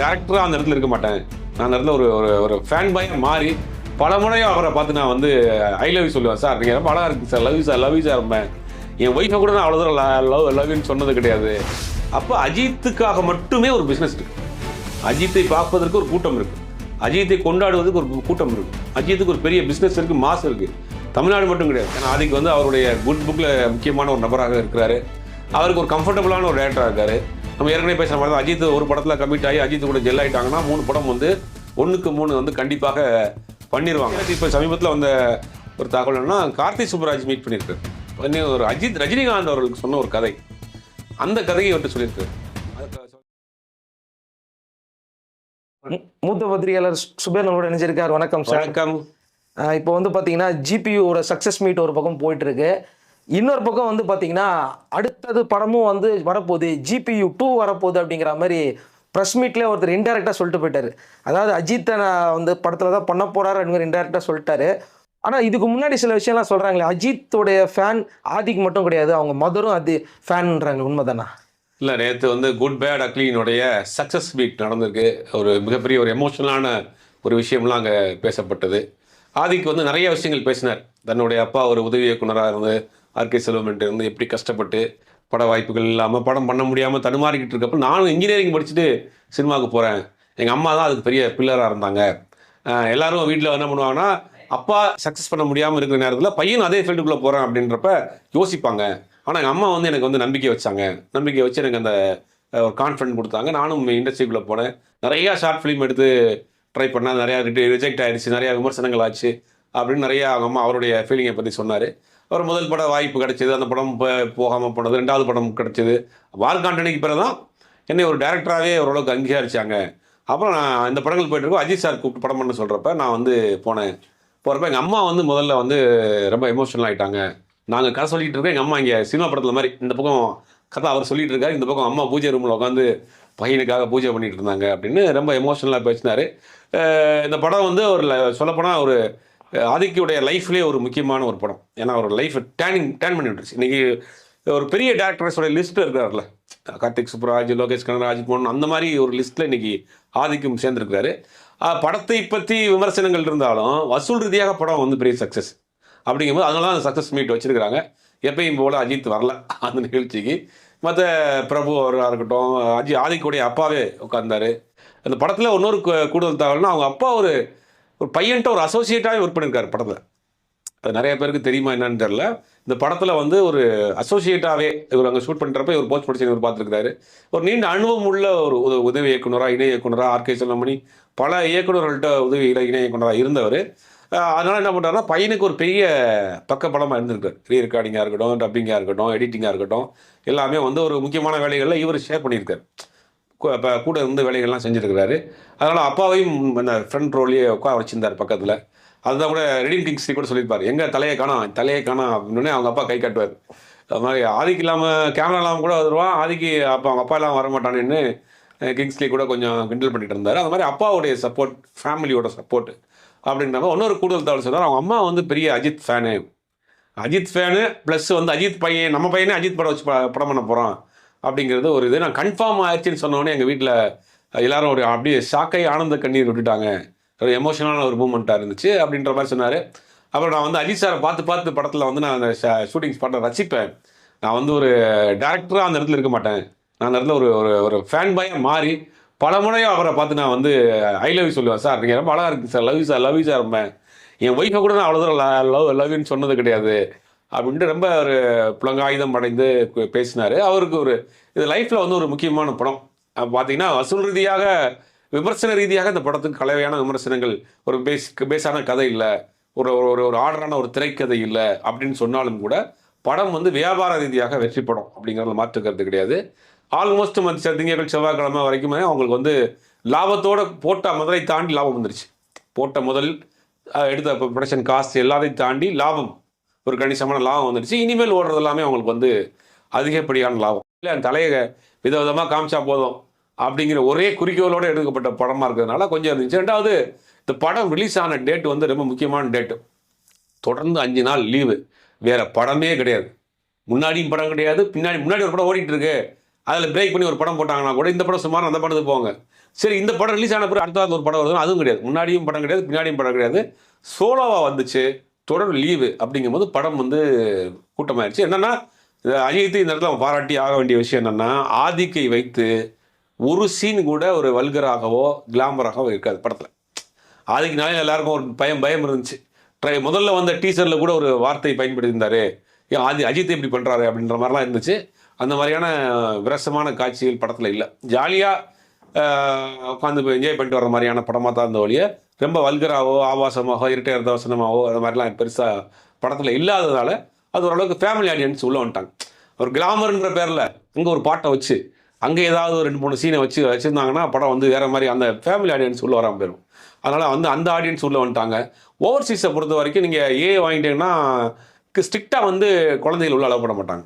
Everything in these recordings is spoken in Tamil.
டேரக்டராக அந்த இடத்துல இருக்க மாட்டேன். நான் அந்த இடத்துல ஒரு ஒரு ஒரு ஃபேன் பாய் மாறி பல முறையும் அவரை பார்த்து நான் வந்து ஐ லவ் சொல்லுவேன். சார் நீங்கள் ரொம்ப அழகாக இருக்குது sir. Love sir. Love sir. என் ஒய்ஃபை கூட நான் அவ்வளோ தூரம் லவ் லவ்னு சொன்னது கிடையாது. அப்போ அஜித்துக்காக மட்டுமே ஒரு பிஸ்னஸ் இருக்குது அஜித்தை பார்ப்பதற்கு ஒரு கூட்டம் இருக்குது அஜித்தை கொண்டாடுவதற்கு ஒரு கூட்டம் இருக்குது அஜித்துக்கு ஒரு பெரிய பிஸ்னஸ் இருக்குது மாசு இருக்குது தமிழ்நாடு மட்டும் கிடையாது. ஏன்னா ஆதிக்கு வந்து அவருடைய குட் புக்கில் முக்கியமான ஒரு நபராக இருக்கிறாரு. அவருக்கு ஒரு கம்ஃபர்டபுளான ஒரு டேரக்டராக இருக்காரு. நம்ம ஏற்கனவே பேசுகிற மாதிரி தான் அஜித் ஒரு படத்தில் கமிட் ஆகி அஜித் கூட ஜெல் ஆயிட்டாங்கன்னா மூணு படம் வந்து ஒன்றுக்கு மூணு வந்து கண்டிப்பாக பண்ணிடுவாங்க இப்போ சமீபத்தில் வந்த ஒரு தகவல் என்னன்னா கார்த்தி சுப்பராஜ் மீட் பண்ணியிருக்காரு பண்ணி ஒரு அஜித் ரஜினிகாந்த் அவர்களுக்கு சொன்ன ஒரு கதை. அந்த கதையை இவர்கிட்ட சொல்லியிருக்காரு மூத்த பத்திரிகையாளர் சுபேர் நம்மளோட இணைஞ்சிருக்கார். வணக்கம் சார். வணக்கம். இப்போ வந்து பார்த்தீங்கன்னா ஜிபியூவோட சக்ஸஸ் மீட் ஒரு பக்கம் போயிட்டு இருக்கு. இன்னொரு பக்கம் வந்து பார்த்தீங்கன்னா அடுத்தது படமும் வந்து வரப்போகுது. ஜிபியு டூ வரப்போகுது அப்படிங்கிற மாதிரி ப்ரெஸ் மீட்லேயே ஒருத்தர் இன்டெரக்டாக சொல்லிட்டு போயிட்டார். அதாவது அஜித்தை நான் வந்து படத்தில் தான் பண்ண போகிறாரு அப்படிங்கிற இன்டெரக்டாக சொல்லிட்டாரு. ஆனால் இதுக்கு முன்னாடி சில விஷயம்லாம் சொல்கிறாங்களே அஜித்தோடைய ஃபேன் ஆதிக்கு மட்டும் கிடையாது அவங்க மதரும் அது ஃபேன்ன்றாங்க உண்மைதானா? இல்லை நேற்று வந்து குட் பேட் அக்லியினுடைய சக்ஸஸ் மீட் நடந்திருக்கு. ஒரு மிகப்பெரிய ஒரு எமோஷனலான ஒரு விஷயம்லாம் அங்கே பேசப்பட்டது. ஆதிக்கு வந்து நிறைய விஷயங்கள் பேசினார். தன்னுடைய அப்பா ஒரு உதவி இயக்குனராக இருந்து ஆர்கே செல்வமெண்ட் வந்து எப்படி கஷ்டப்பட்டு பட வாய்ப்புகள் இல்லாமல் படம் பண்ண முடியாமல் தடுமாறிக்கிட்டு இருக்கப்போ நானும் இன்ஜினியரிங் படிச்சுட்டு சினிமாவுக்கு போகிறேன் எங்கள் அம்மா தான் அதுக்கு பெரிய பில்லராக இருந்தாங்க. எல்லாரும் வீட்டில் என்ன பண்ணுவாங்கன்னா அப்பா சக்ஸஸ் பண்ண முடியாமல் இருக்கிற நேரத்தில் பையன் அதே ஃபீல்டுக்குள்ளே போகிறேன் அப்படின்றப்ப யோசிப்பாங்க. ஆனால் எங்கள் அம்மா வந்து எனக்கு வந்து நம்பிக்கை வச்சாங்க. நம்பிக்கை வச்சு எனக்கு அந்த ஒரு கான்ஃபிடென்ட் கொடுத்தாங்க. நானும் இண்டஸ்ட்ரிக்குள்ளே போனேன். நிறையா ஷார்ட் ஃபிலிம் எடுத்து ட்ரை பண்ணேன். நிறையா ரிஜெக்ட் ஆகிடுச்சு நிறையா விமர்சனங்கள் ஆச்சு. அப்படின்னு நிறையா அவங்க அம்மா அவருடைய ஃபீலிங்கை பற்றி சொன்னார். ஒரு முதல் பட வாய்ப்பு கிடைச்சிது அந்த படம் போகாமல் போனது ரெண்டாவது படம் கிடைச்சிது. வார் காண்டனிக்கு பிறகு தான் என்னை ஒரு டேரக்டராகவே ஓரளவுக்கு அங்கீகரித்தாங்க அப்புறம் நான் இந்த படங்கள் போயிட்டுருக்கோம் அஜித் சார் கூப்பிட்டு படம் பண்ண சொல்கிறப்ப நான் வந்து போனேன். போகிறப்ப எங்கள் அம்மா வந்து முதல்ல வந்து ரொம்ப எமோஷனல் ஆகிட்டாங்க நாங்கள் கதை சொல்லிட்டு இருக்கோம் எங்கள் அம்மா இங்கே சினிமா படத்தில் மாதிரி இந்த பக்கம் கதை அவர் சொல்லிட்டு இருக்காரு இந்த பக்கம் அம்மா பூஜை ரூமில் உட்காந்து பையனுக்காக பூஜை பண்ணிகிட்டு இருந்தாங்க அப்படின்னு ரொம்ப எமோஷனலாக பேசினார். இந்த படம் வந்து ஒரு சொல்லப்போனால் ஒரு ஆதிக்கியுடைய லைஃப்லேயே ஒரு முக்கியமான ஒரு படம். ஏன்னா அவர் லைஃப் டேனிங் டேன் பண்ணி விட்டுருச்சு இன்னைக்கு ஒரு பெரிய டேரக்டர்ஸோட லிஸ்ட் இருக்கார்ல கார்த்திக் சுப்ராஜ் லோகேஷ் கனகராஜ் போன் அந்த மாதிரி ஒரு லிஸ்ட்டில் இன்னைக்கு ஆதிக்கும் சேர்ந்துருக்கிறாரு. படத்தை பற்றி விமர்சனங்கள் இருந்தாலும் வசூல் ரீதியாக படம் வந்து பெரிய சக்ஸஸ் அப்படிங்கும்போது அதனால தான் அந்த சக்ஸஸ் மீட் வச்சுருக்கிறாங்க. எப்பயும் போல் அஜித் வரல. அந்த நிகழ்ச்சிக்கு. மற்ற பிரபு அவராக இருக்கட்டும் அஜி ஆதிக்குடைய அப்பாவே உட்கார்ந்தாரு. அந்த படத்தில் இன்னொரு கூடுதல் தகவல்னா அவங்க அப்பா ஒரு ஒரு பையன்ட்ட ஒரு அசோசியேட்டாகவே ஒர்க் பண்ணியிருக்காரு படத்தில். அது நிறைய பேருக்கு தெரியுமா என்னன்னு தெரில இந்த படத்தில் வந்து ஒரு அசோசியேட்டாகவே இவர் அங்கே ஷூட் பண்ணுறப்ப இவர் போஸ்ட் படிச்சு இவர் பார்த்துருக்காரு ஒரு நீண்ட அனுபவம் உள்ள ஒரு உதவி இயக்குனராக இணை இயக்குனராக ஆர்கே செல்லமணி பல இயக்குநர்கள்ட்ட உதவி இணை இயக்குனராக இருந்தவர். அதனால் என்ன பண்ணுறாருன்னா பையனுக்கு ஒரு பெரிய பக்க படமாக இருந்திருக்காரு. ரீ ரெக்கார்டிங்காக இருக்கட்டும் டப்பிங்காக இருக்கட்டும் எடிட்டிங்காக இருக்கட்டும் எல்லாமே வந்து ஒரு முக்கியமான வேலைகளில் இவர் ஷேர் பண்ணியிருக்காரு. கூட இருந்து வேலைகள்லாம் செஞ்சுருக்கிறாரு. அதனால் அப்பாவையும் அந்த ஃப்ரண்ட் ரோல்லையே உட்கார வச்சிருந்தார் பக்கத்தில். அதுதான் கூட ரெடிங் கிங்ஸ்லி கூட சொல்லியிருப்பார். எங்கே தலையை காணோம் தலையை காணோம் அப்படின்னு அவங்க அப்பா கை காட்டுவார். அது மாதிரி ஆதிக்கு இல்லாமல் கேமரா இல்லாமல் கூட வருவான் ஆதிக்கு அப்போ அவங்க அப்பா எல்லாம் வரமாட்டானேன்னு கிங்ஸ்லி கூட கொஞ்சம் கிண்டல் பண்ணிட்டு இருந்தார். அந்த மாதிரி அப்பாவுடைய சப்போர்ட் ஃபேமிலியோட சப்போர்ட் அப்படின்ற மாதிரி இன்னொரு கூடுதல் தகவல் சொன்னார் அவங்க அம்மா வந்து பெரிய Ajith fan Ajith fan plus வந்து அஜித் பையன் நம்ம பையனே அஜித் படம் வச்சு ப- படம் பண்ண போகிறோம் அப்படிங்கிறது ஒரு இது. நான் கன்ஃபார்ம் ஆயிடுச்சுன்னு சொன்னோடனே எங்கள் வீட்டில் எல்லாரும் ஒரு அப்படியே ஷாக்கை ஆனந்த கண்ணீர் விட்டுட்டாங்க. ஒரு எமோஷனலான ஒரு மூமெண்ட்டாக இருந்துச்சு அப்படின்ற மாதிரி சொன்னார். அப்புறம் நான் வந்து அஜித் சாரை பார்த்து பார்த்து படத்தில் வந்து நான் அந்த ஷூட்டிங் ஸ்பாட்டை ரசிப்பேன். நான் வந்து ஒரு டேரக்டராக அந்த இடத்துல இருக்க மாட்டேன். நான் அந்த இடத்துல ஒரு ஒரு ஒரு ஃபேன் பாயாக மாறி பல முறையும் அவரை பார்த்து நான் வந்து ஐ லவ் சொல்லுவேன் சார் நீங்கள் ரொம்ப அழகாக இருக்குது sir love sir love sir இருப்பேன் என் ஒய்ஃபை கூட நான் அவ்வளோ தூரம் லவ் லவ்னு சொன்னது கிடையாது. அப்படின்ட்டு ரொம்ப ஒரு புலங்காயுதம் அடைந்து பேசினார். அவருக்கு ஒரு இது லைஃப்பில் வந்து ஒரு முக்கியமான படம். பார்த்தீங்கன்னா வசூல் ரீதியாக விமர்சன ரீதியாக இந்த படத்துக்கு கலவையான விமர்சனங்கள். ஒரு பேஸ் பேஸான கதை இல்லை. ஒரு ஒரு- ஒரு ஆர்டரான ஒரு திரைக்கதை இல்லை. அப்படின்னு சொன்னாலும் கூட படம் வந்து வியாபார ரீதியாக வெற்றி படம் அப்படிங்கிறத மாற்றுக்கிறது கிடையாது. ஆல்மோஸ்ட் மற்ற திங்கள் செவ்வாய்க்கிழமை வரைக்குமே அவங்களுக்கு வந்து லாபத்தோடு போட்ட முதலை தாண்டி லாபம் வந்துருச்சு. போட்ட முதல் எடுத்த ப்ரொடக்ஷன் காஸ்ட் எல்லாத்தையும் தாண்டி லாபம். ஒரு கணிசமான லாபம் வந்துடுச்சு. இனிமேல் ஓடுறது எல்லாமே அவங்களுக்கு வந்து அதிகப்படியான லாபம். இல்லை அந்த தலையை விதவிதமாக காமிச்சா போதும் அப்படிங்கிற ஒரே குறிக்கோளோடு எடுக்கப்பட்ட படமாக இருக்கிறதுனால கொஞ்சம் இருந்துச்சு. ரெண்டாவது இந்த படம் ரிலீஸ் ஆன டேட் வந்து ரொம்ப முக்கியமான டேட்டு தொடர்ந்து அஞ்சு நாள் லீவு வேறு படமே கிடையாது. முன்னாடியும் படம் கிடையாது. பின்னாடி முன்னாடி ஒரு படம் ஓடிட்டு இருக்கு. அதில் பிரேக் பண்ணி ஒரு படம் போட்டாங்கன்னா கூட இந்த படம் சுமார் அந்த படத்துக்கு போங்க சரி இந்த படம் ரிலீஸ் ஆன பிறகு அடுத்தாவது ஒரு படம் வருதுன்னா அதுவும் கிடையாது. முன்னாடியும் படம் கிடையாது பின்னாடியும் படம் கிடையாது. சோலோவாக வந்துச்சு. தொடர் லீவு அப்படிங்கும்போது படம் வந்து கூட்டமாயிருச்சு. என்னென்னா இது இந்த இடத்துல அவன் பாராட்டி ஆக வேண்டிய விஷயம் என்னென்னா ஆதிக்கை வைத்து ஒரு சீன் கூட ஒரு வல்கராகவோ கிளாமராகவோ இருக்காது படத்தில். ஆதிக்குனாலே எல்லாருக்கும் ஒரு பயம் பயம் இருந்துச்சு. ட்ரை முதல்ல வந்த டீச்சரில் கூட ஒரு வார்த்தை பயன்படுத்தியிருந்தாரு. ஏன் ஆதி அஜித் இப்படி பண்ணுறாரு அப்படின்ற மாதிரிலாம் இருந்துச்சு. அந்த மாதிரியான விரசமான காட்சிகள் படத்தில் இல்லை. ஜாலியாக உட்காந்து என்ஜாய் பண்ணிட்டு வர மாதிரியான படமாக தான் இருந்த ஒழிய ரொம்ப வல்கராவோ ஆபாசமாகவோ இரட்டையர் தவசனமாகவோ அந்த அது மாதிரிலாம் பெருசாக படத்தில் இல்லாததால் அது ஓரளவுக்கு ஃபேமிலி ஆடியன்ஸ் உள்ளே வந்துட்டாங்க. ஒரு கிளாமர்ன்ற பேரில் இங்கே ஒரு பாட்டை வச்சு அங்கே ஏதாவது ஒரு ரெண்டு மூணு சீனை வச்சு வச்சுருந்தாங்கன்னா படம் வந்து வேறு மாதிரி அந்த ஃபேமிலி ஆடியன்ஸ் உள்ளே வராமல் போயிடும் அதனால் வந்து அந்த ஆடியன்ஸ் உள்ளே வந்துட்டாங்க. ஓவர்சீஸை பொறுத்த வரைக்கும் நீங்கள் ஏ வாங்கிட்டீங்கன்னா ஸ்ட்ரிக்டாக வந்து குழந்தைகள் உள்ளே அளவு பண்ண மாட்டாங்க.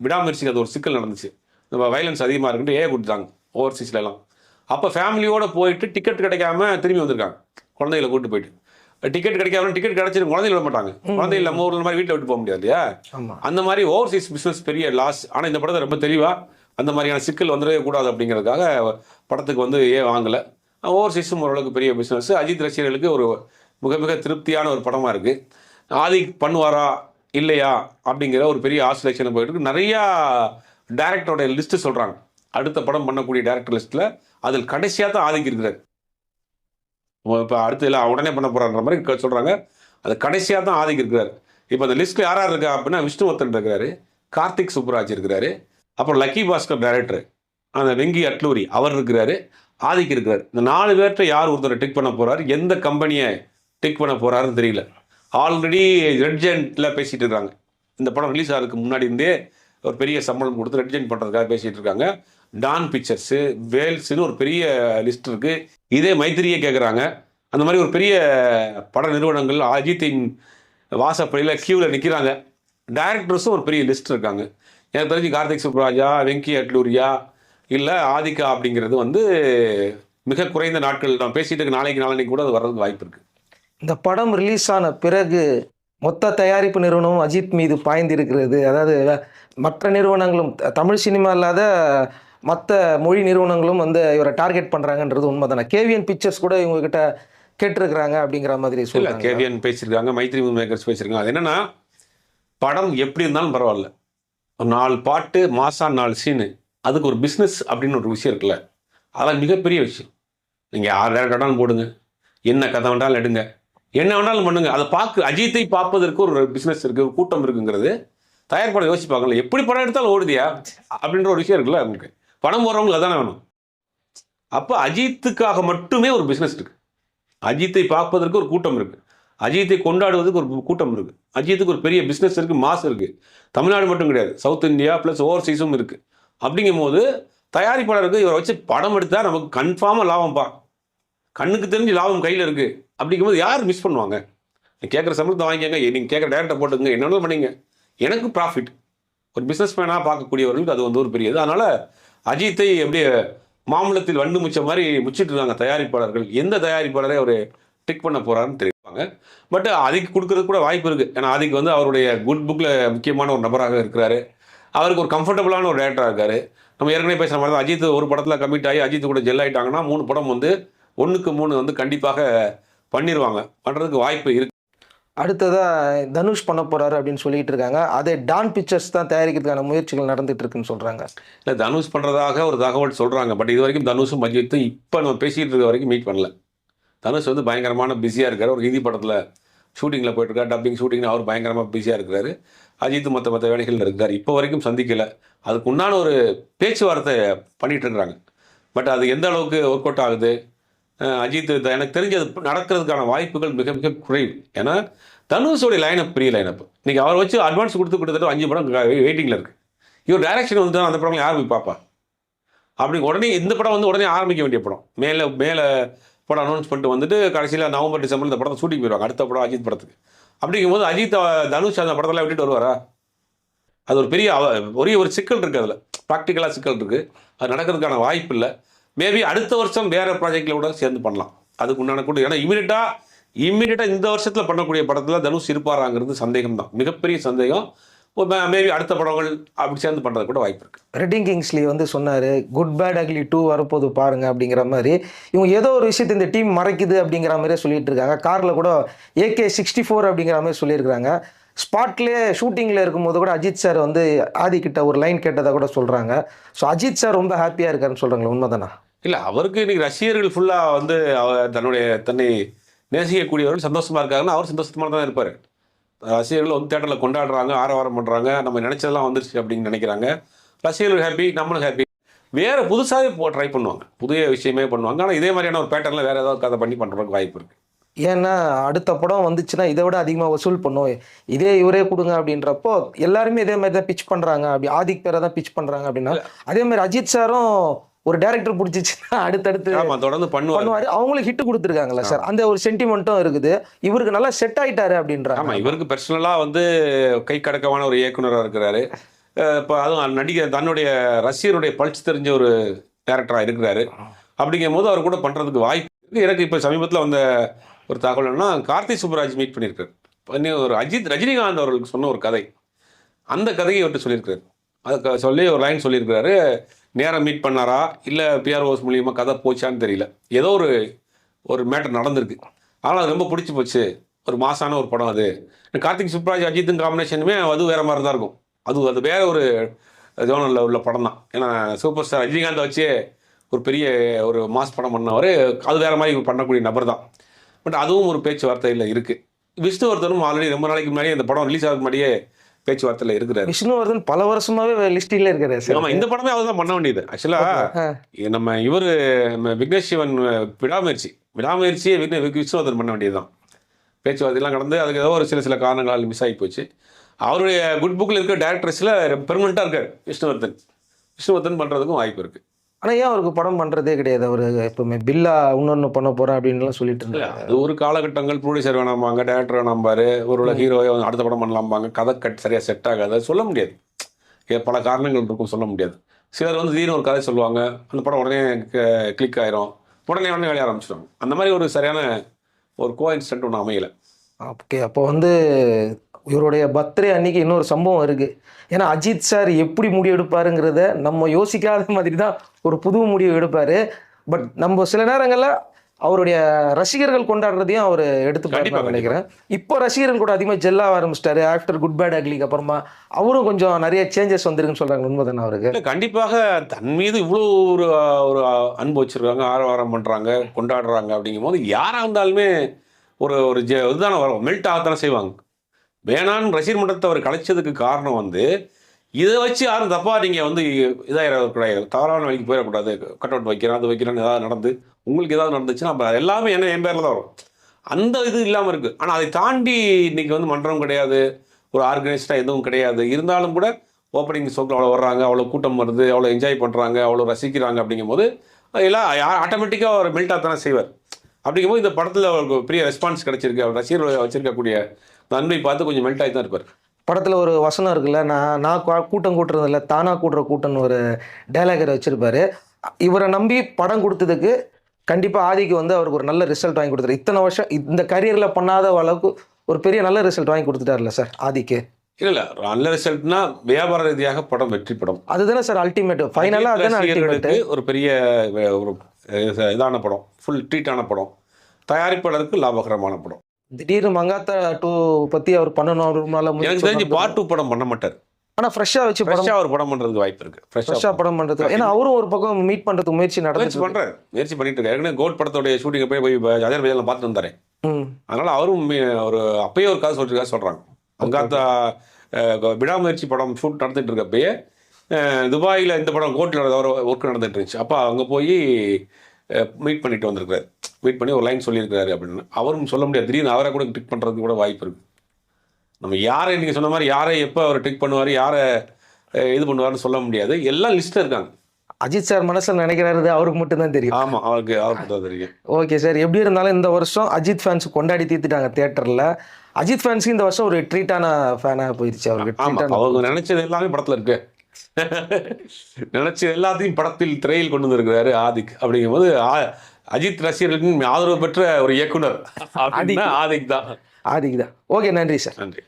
விடாமுயற்சிக்கு அது ஒரு சிக்கல் நடந்துச்சு. நம்ம வயலன்ஸ் அதிகமாக இருக்குன்ட்டு ஏ கொடுத்தாங்க ஓவர்சீஸ்லலாம் அப்போ ஃபேமிலியோடு போயிட்டு டிக்கெட் கிடைக்காம திரும்பி வந்திருக்காங்க. குழந்தைகளை கூட்டு போயிட்டு. டிக்கெட் கிடைக்காம டிக்கெட் கிடைச்சிட்டு குழந்தைகள் விட மாட்டாங்க. குழந்தைகள் நம்ம ஊர்ல மாதிரி வீட்டில் விட்டு போக முடியாது இல்லையா? அந்த மாதிரி ஓவர்சீஸ் பிஸ்னஸ் பெரிய லாஸ் ஆனால் இந்த படத்தை ரொம்ப தெளிவாக அந்த மாதிரியான சிக்கல் வந்துடவே கூடாது அப்படிங்கிறதுக்காக படத்துக்கு வந்து ஏன் வாங்கலை? ஓவர்சீஸும் ஓரளவுக்கு பெரிய பிஸ்னஸ் அஜித் ரசிகர்களுக்கு ஒரு மிக மிக திருப்தியான ஒரு படமாக இருக்குது ஆதி பண்ணுவாரா? இல்லையா? அப்படிங்கிற ஒரு பெரிய ஆசிலேஷன் போயிட்டு இருக்கு. நிறையா டேரக்டரோட லிஸ்ட்டு சொல்கிறாங்க அடுத்த படம் பண்ணக்கூடிய டேரக்டர் லிஸ்ட்டில் அதில் கடைசியாக தான் ஆதிக்கு இருக்கிறார். இப்போ அடுத்து இல்லை உடனே பண்ண போகிறான்ற மாதிரி சொல்கிறாங்க அது கடைசியாக தான் ஆதிக்கு இருக்கிறார். இப்போ அந்த லிஸ்ட்டில் யார் யார் இருக்கா அப்படின்னா விஷ்ணுவர்த்தன் இருக்கிறாரு கார்த்திக் சுப்ராஜ் இருக்கிறாரு அப்புறம் லக்கி பாஸ்கர் டைரக்டர் அந்த வெங்கி அட்லூரி அவர் இருக்கிறாரு ஆதிக்கு இருக்கிறார். இந்த நாலு பேர்கிட்ட யார் ஒருத்தரை டிக் பண்ண போறாரு எந்த கம்பெனியை டிக் பண்ண போறாருன்னு தெரியல. ஆல்ரெடி ரெட்ஜென்ட்ல பேசிட்டு இருக்காங்க. இந்த படம் ரிலீஸ் ஆகிறதுக்கு முன்னாடி இருந்தே ஒரு பெரிய சம்பளம் கொடுத்து ரெட்ஜென்ட் பண்ணுறதுக்காக பேசிட்டு இருக்காங்க. டான் பிக்சர்ஸு வேல்ஸ்னு ஒரு பெரிய லிஸ்ட் இருக்குது இதே மைத்திரியே கேட்குறாங்க அந்த மாதிரி ஒரு பெரிய பட நிறுவனங்கள் அஜித்தின் வாசப்படியில் கியூவில் நிற்கிறாங்க டைரக்டர்ஸும் ஒரு பெரிய லிஸ்ட் இருக்காங்க. எனக்கு தெரிஞ்சு கார்த்திக் சுப்ராஜா வெங்கி அட்லூரியா இல்லை ஆதிகா அப்படிங்கிறது வந்து மிக குறைந்த நாட்கள். நான் பேசிட்டு நாளைக்கு நாளைக்கு கூட அது வர்றதுக்கு வாய்ப்பு இருக்குது இந்த படம் ரிலீஸ் ஆன பிறகு மொத்த தயாரிப்பு நிறுவனமும் அஜித் மீது பாய்ந்திருக்கிறது. அதாவது மற்ற நிறுவனங்களும் த- தமிழ் சினிமா இல்லாத மற்ற மொழி நிறுவனங்களும் வந்து இவரை டார்கெட் பண்ணுறாங்கன்றது உண்மைதானே? கேவிஎன் பிக்சர்ஸ் கூட இவங்க கிட்ட கேட்டிருக்கிறாங்க அப்படிங்கிற மாதிரி சொல்லுங்க கேவியன் பேசியிருக்காங்க மைத்ரி மேக்கர்ஸ் பேசியிருக்காங்க. அது என்னன்னா படம் எப்படி இருந்தாலும் பரவாயில்ல. ஒரு நாலு பாட்டு மாசா நாலு சீனு அதுக்கு ஒரு பிஸ்னஸ் அப்படின்னு ஒரு விஷயம் இருக்குல்ல. அதெல்லாம் மிகப்பெரிய விஷயம். நீங்கள் யார் வேணாலும் போடுங்க. என்ன கதை வேண்டாலும் எடுங்க. என்ன வேணாலும் பண்ணுங்க. அதை பார்க்க அஜித்தை பார்ப்பதற்கு ஒரு பிஸ்னஸ் இருக்கு ஒரு கூட்டம் இருக்குங்கிறது தயாரிப்பாளர் யோசிப்பாங்கல்ல. எப்படி படம் எடுத்தாலும் ஓடுதியா? அப்படின்ற ஒரு விஷயம் இருக்குல்ல உங்களுக்கு படம் போடுறவங்களுக்கு அதானே வேணும்? அப்போ அஜித்துக்காக மட்டுமே ஒரு பிஸ்னஸ் இருக்கு. அஜித்தை பார்ப்பதற்கு ஒரு கூட்டம் இருக்கு. அஜித்தை கொண்டாடுவதற்கு ஒரு கூட்டம் இருக்கு. அஜித்துக்கு ஒரு பெரிய பிஸ்னஸ் இருக்கு மாஸ் இருக்கு. தமிழ்நாடு மட்டும் கிடையாது. சவுத் இந்தியா ப்ளஸ் ஓவர்சீஸும் இருக்கு. அப்படிங்கும் போது தயாரிப்பாளருக்கு இவரை வச்சு படம் எடுத்தா நமக்கு கன்ஃபார்மாக லாபம்ப்பா. கண்ணுக்கு தெரிஞ்சு லாபம் கையில் இருக்கு. அப்படிங்கும்போது யார் மிஸ் பண்ணுவாங்க? கேட்குற சம்பளத்தை வாங்கிக்கங்க. நீங்கள் கேட்குற டேரக்டர் போட்டுங்க என்னென்ன பண்ணீங்க. எனக்கு ப்ராஃபிட் ஒரு பிஸ்னஸ் மேனாக பார்க்கக்கூடியவர்களுக்கு அது வந்து ஒரு பெரியது. அதனால் அஜித்தை அப்படியே மாம்பழத்தில் வண்டு முச்ச மாதிரி முச்சிட்டு இருக்காங்க தயாரிப்பாளர்கள். எந்த தயாரிப்பாளரை அவர் டிக் பண்ண போறாருன்னு தெரிவிப்பாங்க பட் அதுக்கு கொடுக்கறதுக்கு கூட வாய்ப்பு இருக்குது ஏன்னா அதுக்கு வந்து அவருடைய குட் புக்கில் முக்கியமான ஒரு நபராக இருக்கிறாரு. அவருக்கு ஒரு கம்ஃபர்டபுளான ஒரு டேரக்டராக இருக்காரு. நம்ம ஏற்கனவே பேசுகிற மாதிரி தான் அஜித் ஒரு படத்தில் கமிட் ஆகி அஜித் கூட ஜெல் ஆயிட்டாங்கன்னா மூணு படம் வந்து ஒன்றுக்கு மூணு வந்து கண்டிப்பாக பண்ணிடுவாங்க பண்ணுறதுக்கு வாய்ப்பு இருக்கு. அடுத்ததாக தனுஷ் பண்ண போகிறாரு அப்படின்னு சொல்லிட்டு இருக்காங்க. அதே டான் பிக்சர்ஸ் தான் தயாரிக்கிறதுக்கான முயற்சிகள் நடந்துட்டு இருக்குன்னு சொல்கிறாங்க இல்லை தனுஷ் பண்ணுறதாக ஒரு தகவல் சொல்கிறாங்க பட் இது வரைக்கும் தனுஷும் அஜித்தும் இப்போ நம்ம பேசிகிட்டு இருக்க வரைக்கும் மீட் பண்ணல. தனுஷ் வந்து பயங்கரமான பிஸியாக இருக்கார். ஒரு ஹிந்தி படத்தில் ஷூட்டிங்கில் போயிட்டுருக்கார். டப்பிங் ஷூட்டிங் அவர் பயங்கரமாக பிஸியாக இருக்கிறாரு அஜித் மற்ற மற்ற வேலைகளில் இருக்கார். இப்போ வரைக்கும் சந்திக்கலை. அதுக்கு உண்டான ஒரு பேச்சுவார்த்தை பண்ணிகிட்டு இருக்கிறாங்க பட் அது எந்த அளவுக்கு ஒர்க் அவுட் ஆகுது? அஜித் த- எனக்கு தெரிஞ்சு அது நடக்கிறதுக்கான வாய்ப்புகள் மிக மிக குறைவு. ஏன்னா தனுஷோடைய லைனப் பெரிய லைனப் இன்னைக்கு அவர் வச்சு அட்வான்ஸ் கொடுத்து கிட்டத்தட்ட அஞ்சு படம் வெயிட்டிங்கில் இருக்கு. இவர் டைரக்ஷன் வந்து அந்த படம் யார் போய் பார்ப்பா? அப்படி உடனே இந்த படம் வந்து உடனே ஆரம்பிக்க வேண்டிய படம். மேலே மேலே படம் அனௌன்ஸ் பண்ணிட்டு வந்துட்டு கடைசியில் நவம்பர் டிசம்பர் இந்த படத்தை ஷூட்டிங் போயிடுவாங்க. அடுத்த படம் அஜித் படத்துக்கு. அப்படிங்கும்போது அஜித் தனுஷ் அந்த படத்தில் விட்டுட்டு வருவாரா? அது ஒரு பெரிய ஒரே ஒரு சிக்கல் இருக்குது அதில். ப்ராக்டிக்கலாக சிக்கல் இருக்குது அது நடக்கிறதுக்கான வாய்ப்பு இல்லை. மேபி அடுத்த வருஷம் வேற ப்ராஜெக்டில் கூட சேர்ந்து பண்ணலாம். அதுக்கு உண்டான கூட ஏன்னா இமீடியட்டாக இமீடியட்டாக இந்த வருஷத்தில் பண்ணக்கூடிய படத்தில் தனுஷ் இருப்பாராங்கிறது சந்தேகம் தான் மிகப்பெரிய சந்தேகம். மேபி அடுத்த படங்கள் அப்படி சேர்ந்து பண்ணுறது கூட வாய்ப்பு இருக்கு. ரெட்டிங் கிங்ஸ்லி வந்து சொன்னார் குட் பேட் அக்லி டூ வரப்போது பாருங்க அப்படிங்கிற மாதிரி. இவங்க ஏதோ ஒரு விஷயத்தை இந்த டீம் மறைக்குது அப்படிங்கிற மாதிரியே சொல்லிட்டு இருக்காங்க. காரில் கூட ஏகே சிக்ஸ்டி ஃபோர் அப்படிங்கிற மாதிரி சொல்லியிருக்காங்க ஸ்பாட்லேயே ஷூட்டிங்கில் இருக்கும்போது கூட அஜித் சார் வந்து ஆதி கிட்ட ஒரு லைன் கேட்டதாக கூட சொல்கிறாங்க ஸோ அஜித் சார் ரொம்ப ஹாப்பியாக இருக்காருன்னு சொல்கிறாங்களே உண்மைதானா? இல்லை அவருக்கு இன்னைக்கு ரசிகர்கள் ஃபுல்லாக வந்து தன்னுடைய தன்னை நேசிக்கக்கூடியவர்கள் சந்தோஷமா இருக்காருன்னா அவர் சந்தோஷமா தான் இருப்பார். ரசிகர்கள் வந்து தேட்டரில் கொண்டாடுறாங்க ஆரவாரம் பண்ணுறாங்க நம்ம நினைச்சதெல்லாம் வந்துருச்சு அப்படின்னு நினைக்கிறாங்க. ரசிகர்கள் ஹாப்பி நம்மளும் ஹாப்பி வேற புதுசாகவே போ ட்ரை பண்ணுவாங்க. புதிய விஷயமே பண்ணுவாங்க. ஆனால் இதே மாதிரியான ஒரு பேட்டர்னில் வேற ஏதாவது கதை பண்ணி பண்ணுறதுக்கு வாய்ப்பு இருக்கு. ஏன்னா அடுத்த படம் வந்துச்சுன்னா இதை விட அதிகமாக வசூல் பண்ணும் இதே இவரே கொடுங்க அப்படின்றப்போ எல்லாருமே இதே மாதிரி தான் பிச் பண்ணுறாங்க அப்படி ஆதிக் பேரை தான் பிச் பண்ணுறாங்க அப்படின்னா அதே மாதிரி அஜித் சாரும் ஒரு டேரக்டர் பிடிச்சிச்சுன்னா அடுத்தடுத்து தொடர்ந்து பண்ணுவாரு. அவங்களுக்கு ஹிட் கொடுத்துருக்காங்கல்ல சார் அந்த ஒரு சென்டிமெண்ட்டும் இருக்குது. இவருக்கு நல்லா செட் ஆயிட்டாரு அப்படின்றாங்க. ஆமாம் இவருக்கு பர்சனலாக வந்து கை கடக்கமான ஒரு இயக்குனராக இருக்கிறாரு. இப்போ அதுவும் நடிகர் தன்னுடைய ரசிகருடைய பல்ஸ் தெரிஞ்ச ஒரு டேரக்டராக இருக்கிறாரு. அப்படிங்கும் போது அவர் கூட பண்ணுறதுக்கு வாய்ப்பு எனக்கு இப்போ சமீபத்தில் வந்த ஒரு தகவல் என்னன்னா கார்த்தி சுப்புராஜ் மீட் பண்ணியிருக்காரு பண்ணி ஒரு அஜித் ரஜினிகாந்த் அவர்களுக்கு சொன்ன ஒரு கதை. அந்த கதையை அவர்கிட்ட சொல்லியிருக்காரு. அதுக்கு சொல்லி ஒரு லைன் சொல்லியிருக்கிறாரு. நேரம் மீட் பண்ணாரா? இல்லை பிஆர்ஓஸ் மூலியமாக கதை போச்சான்னு தெரியல. ஏதோ ஒரு ஒரு மேட்டர் நடந்திருக்கு. ஆனால் அது ரொம்ப பிடிச்சி போச்சு. ஒரு மாசான ஒரு படம் அது. கார்த்திக் சுப்ராஜ் அஜித்தும் காம்பினேஷனுமே அது வேறு மாதிரி தான் இருக்கும். அது அது வேற ஒரு ஜோனலில் உள்ள படம் தான். ஏன்னா சூப்பர் ஸ்டார் ரஜினிகாந்தை வச்சு ஒரு பெரிய ஒரு மாஸ் படம் பண்ணவர் அது வேறு மாதிரி பண்ணக்கூடிய நபர் தான். பட் அதுவும் ஒரு பேச்சுவார்த்தையில் இருக்குது விஷ்ணுவர்தனும் ஆல்ரெடி ரொம்ப நாளைக்கு முன்னாடியே அந்த படம் ரிலீஸ் ஆகும் முன்னாடியே பேச்சுவார்த்தையில் இருக்கிறாரு. விஷ்ணுவர்தன் பல வருஷமாவே லிஸ்டிங்ல இருக்காரு சார். ஆமா இந்த படமே அவர் தான் பண்ண வேண்டியது. ஆக்சுவலா நம்ம இவர் நம்ம விக்னேஷ் சிவன் விடாமுயற்சி. விடாமுயற்சியே விக்ன விக்- விஷ்ணுவர்தன் பண்ண வேண்டியதுதான். பேச்சுவார்த்தைலாம் கடந்து அதுக்கு ஏதோ ஒரு சில சில காரணங்களால் மிஸ் ஆகி போச்சு. அவருடைய குட் புக்கில் இருக்க டேரக்டர்ஸில் பெர்மனெண்ட்டாக இருக்கார் விஷ்ணுவர்தன். விஷ்ணுவர்தன் பண்ணுறதுக்கும் வாய்ப்பு இருக்கு. ஆனா ஏன் அவருக்கு படம் பண்றதே கிடையாது? அவரு எப்பவுமே பில்லா இன்னொன்னு பண்ண போறேன் அப்படின்லாம் சொல்லிட்டு இருந்தாங்க அது ஒரு காலகட்டங்கள் ப்ரொடியூசர் வேணாம்பாங்க டேரக்டர் வேணாம்பாரு ஒரு ஹீரோ அடுத்த படம் பண்ணலாம்பாங்க கதை கட் சரியாக செட் ஆகாது சொல்ல முடியாது. ஏ, பல காரணங்கள் இருக்கும் சொல்ல முடியாது. சிலர் வந்து திடீர்னு ஒரு கதை சொல்லுவாங்க அந்த படம் உடனே கிளிக் ஆயிரும் உடனே உடனே வேலைய ஆரம்பிச்சிடுவாங்க அந்த மாதிரி ஒரு சரியான ஒரு கோ இன்சிடென்ட் ஒன்று அமையல. ஓகே அப்போ வந்து இவருடைய பர்த்டே அன்னைக்கு இன்னொரு சம்பவம் இருக்கு. ஏன்னா அஜித் சார் எப்படி முடிவு எடுப்பாருங்கிறத நம்ம யோசிக்காத மாதிரி தான் ஒரு புது முடிவு எடுப்பாரு. பட் நம்ம சில நேரங்கள்ல அவருடைய ரசிகர்கள் கொண்டாடுறதையும் அவர் நான் நினைக்கிறேன். இப்போ ரசிகர்கள் கூட அதிகமாக ஜெல்லாக ஆரம்பிச்சிட்டாரு. ஆஃப்டர் குட் பேட் அக்லிக்கு அப்புறமா அவரும் கொஞ்சம் நிறைய சேஞ்சஸ் வந்திருக்குன்னு சொல்றாங்க. உண்மைதானே அவருக்கு? கண்டிப்பாக தன் மீது இவ்வளோ ஒரு ஒரு அன்பு வச்சிருக்காங்க ஆரவாரம் பண்ணுறாங்க கொண்டாடுறாங்க அப்படிங்கும் போது யாராக இருந்தாலுமே ஒரு ஒரு ஜெ இதுதானே வரும். மெல்ட் ஆகத்தானே செய்வாங்க. வேணான்னு ரசிகர் மன்றத்தை அவர் கலைச்சதுக்கு காரணம் வந்து இதை வச்சு யாரும் தப்பாக நீங்கள் வந்து இதாகிடக்கூடாது தவறான வழிக்கு போயிடக்கூடாது கட் அவுட் வைக்கிறேன் அது வைக்கிறேன்னு ஏதாவது நடந்து உங்களுக்கு ஏதாவது நடந்துச்சுன்னா அப்போ எல்லாமே என்ன என் பேரில் தான் வரும். அந்த இது இல்லாமல் இருக்குது ஆனால் அதை தாண்டி இன்றைக்கி வந்து மன்றம் கிடையாது ஒரு ஆர்கனைஸ்டாக எதுவும் கிடையாது. இருந்தாலும் கூட ஓப்பனிங் ஷோக்கில் அவ்வளோ வர்றாங்க அவ்வளோ கூட்டம் வருது அவ்வளோ என்ஜாய் பண்ணுறாங்க அவ்வளோ ரசிக்கிறாங்க அப்படிங்கும்போது எல்லாம் ஆட்டோமேட்டிக்காக அவர் மில்ட்டாக தானே செய்வார். அப்படிங்கும்போது இந்த படத்தில் அவருக்கு பெரிய ரெஸ்பான்ஸ் கிடச்சிருக்கு. அவர் ரசிகர்கள் வச்சிருக்கக்கூடிய அன்பை பார்த்து கொஞ்சம் மெல்ட் ஆகி தான் இருப்பார். படத்தில் ஒரு வசனம் இருக்குல்ல நான் நான் கூட்டம் கூட்டுறது இல்லை தானா கூட்டுற கூட்டம்னு ஒரு டைலாகர் வச்சிருப்பாரு. இவரை நம்பி படம் கொடுத்ததுக்கு கண்டிப்பாக ஆதிக்கு வந்து அவருக்கு ஒரு நல்ல ரிசல்ட் வாங்கி கொடுத்துரு இத்தனை வருஷம் இந்த கரியரில் பண்ணாத அளவுக்கு ஒரு பெரிய நல்ல ரிசல்ட் வாங்கி கொடுத்துட்டார்ல சார் ஆதிக்கு. இல்லை இல்லை நல்ல ரிசல்ட்னா வியாபார ரீதியாக படம் வெற்றி படம். அதுதானே சார் அல்டிமேட் ஃபைனலாக அதுதானே அல்டிமேட் ஒரு பெரிய ஒரு இதான படம் ஃபுல் ட்ரீட்டான படம். தயாரிப்பாளருக்கு லாபகரமான படம். திடீர்னு மங்காத்தா டூ பற்றி அவர் பண்ணணும் அவருனால எனக்கு தெரிஞ்சு பார்ட் டூ படம் பண்ண மாட்டார். ஆனால் ஃப்ரெஷ்ஷாக வச்சு ஃப்ரெஷ்ஷாக ஒரு படம் பண்ணுறதுக்கு வாய்ப்பு இருக்கு. ஃப்ரெஷ்ஷாக படம் பண்ணுறதுக்கு ஏன்னா அவரும் ஒரு பக்கம் மீட் பண்ணுறதுக்கு முயற்சி நடந்துச்சு பண்றாரு. முயற்சி பண்ணிட்டு இருக்காரு. ஏற்கனவே கோட் படத்தோடைய ஷூட்டிங்கை போய் போய் அஜர் பையெல்லாம் பார்த்துட்டு வந்தாரு. அதனால அவரும் ஒரு அப்பயே ஒரு கதை சொல்லிருக்கா சொல்றாங்க. அங்காத்தா அஹ், விடாமுயற்சி படம் ஷூட் நடந்துட்டு இருக்கப்பயே துபாயில இந்த படம் கோட்டில் ஒரு ஒர்க் நடந்துட்டு இருந்துச்சு. அப்போ அங்கே போய் மீட் பண்ணிட்டு வந்திருக்காரு மீட் பண்ணி ஒரு லைன் சொல்லியிருக்காரு அப்படின்னு. அவரும் சொல்ல முடியாது. திடீர்னு அவரை கூட ட்ரிக் பண்ணுறதுக்கு கூட வாய்ப்பு இருக்கு. நம்ம யாரை நீங்கள் சொன்ன மாதிரி யாரை எப்போ அவர் ட்ரிக் பண்ணுவார் யாரை இது பண்ணுவாருன்னு சொல்ல முடியாது. எல்லாம் லிஸ்ட்டில் இருக்காங்க. அஜித் சார் மனசில் நினைக்கிறாரு அவருக்கு மட்டும்தான் தெரியும். ஆமாம் அவருக்கு அவருக்கு தான் தெரியும். ஓகே சார் எப்படி இருந்தாலும் இந்த வருஷம் அஜித் ஃபேன்ஸ் கொண்டாடி தீர்த்துட்டாங்க தியேட்டரில். அஜித் ஃபேன்ஸுக்கு இந்த வருஷம் ஒரு ட்ரீட்டான ஃபேனாக போயிடுச்சு அவருக்கு. ஆமா ட்ரீட்டான அவங்க நினைச்சது எல்லாமே படத்துல இருக்கு. நினைச்சது எல்லாத்தையும் படத்தில் திரையில் கொண்டு வந்திருக்கிறாரு ஆதிக். அப்படிங்கும்போது ஆ- அஜித் ரசிகர்களுக்கு ஆதரவு பெற்ற ஒரு இயக்குனர். ஆதிக். தான். ஆதிக்கு தான். ஓகே நன்றி சார். நன்றி.